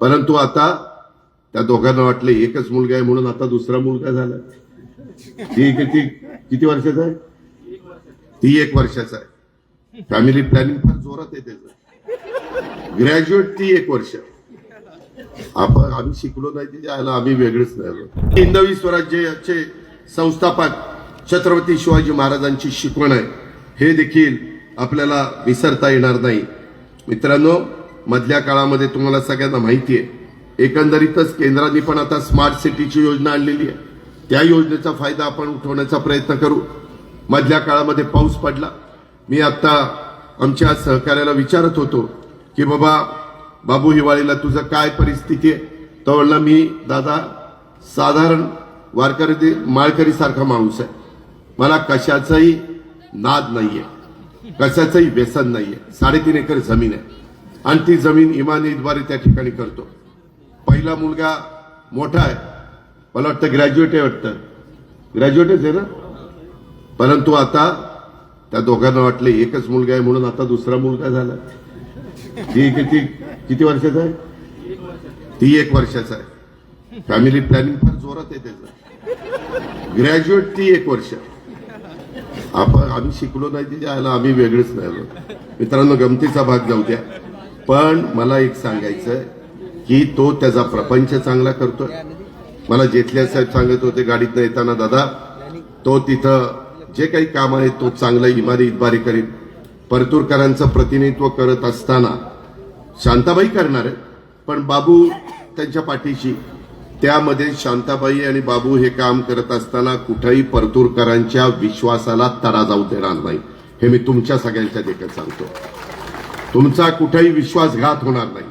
परंतु आता त्या दोघांना वाटलं एकच मुलगा आहे म्हणून आता दुसरा मुलगा झाला. ती किती किती वर्षाचा आहे? ती एक वर्षाचा आहे. फॅमिली प्लॅनिंग फार जोरात आहे त्याचं. ग्रॅज्युएट ती एक वर्ष. आपण आम्ही शिकलो नाही ते आला आम्ही वेगळेच नाही आलो. हिंदवी स्वराज्याचे संस्थापक छत्रपती शिवाजी महाराजांची शिकवण आहे. हे देखील आपल्याला विसरता येणार नाही. मित्रांनो मधल्या काळामध्ये तुम्हाला सगळ्यांना माहिती आहे एकंदरीतच केंद्राने पण आता स्मार्ट सिटीची योजना आणलेली आहे. त्या योजनेचा फायदा आपण उठवण्याचा प्रयत्न करू. मधल्या काळामध्ये पाऊस पडला. मी आत्ता आमच्या सहकार्याला विचारत होतो की बाबा बाबू हिवाळीला तुझं काय परिस्थिती आहे? तो म्हणला मी दादा साधारण वारकरी माळकरीसारखा माणूस आहे. मला कशाचाही नाद नाहीये. कशाचंही व्यसन नाहीये. साडेतीन एकर जमीन आहे. आणि ती जमीन इमानीद्वारे त्या ठिकाणी करतो. पहिला मुलगा मोठा आहे. मला वाटतं ग्रॅज्युएट आहे वाटतं. ग्रॅज्युएटच आहे ना? परंतु आता त्या दोघांना वाटलं एकच मुलगा आहे म्हणून आता दुसरा मुलगा झाला. ती किती किती वर्षाचा आहे? ती एक वर्षाचा आहे. फॅमिली प्लॅनिंग फार जोरात आहे त्याचं. ग्रॅज्युएट ती एक वर्ष. आपण आम्ही शिकलो नाही तिथे आला आम्ही वेगळेच नाही आलो मित्रांनो गमतीचा भाग जाऊ द्या. पण मला एक सांगायचं की तो त्याचा प्रपंच चांगला करतोय. मला जेठल्या साहेब सांगत होते गाडीतनं येताना दादा तो तिथं जे काही काम आहे तो चांगला इमारी इतबारी करीत परतूरकरांचं प्रतिनिधित्व करत असताना शांताबाई करणार आहे पण बाबू त्यांच्या पाठीशी. त्यामध्ये शांताबाई आणि बाबू हे काम करत असताना कुठेही परतूरकरांच्या विश्वासाला तडा जाऊ देणार नाही. हे मी तुमच्या सगळ्यांच्या देखत सांगतो. तुमचा कुठेही विश्वासघात होणार नाही.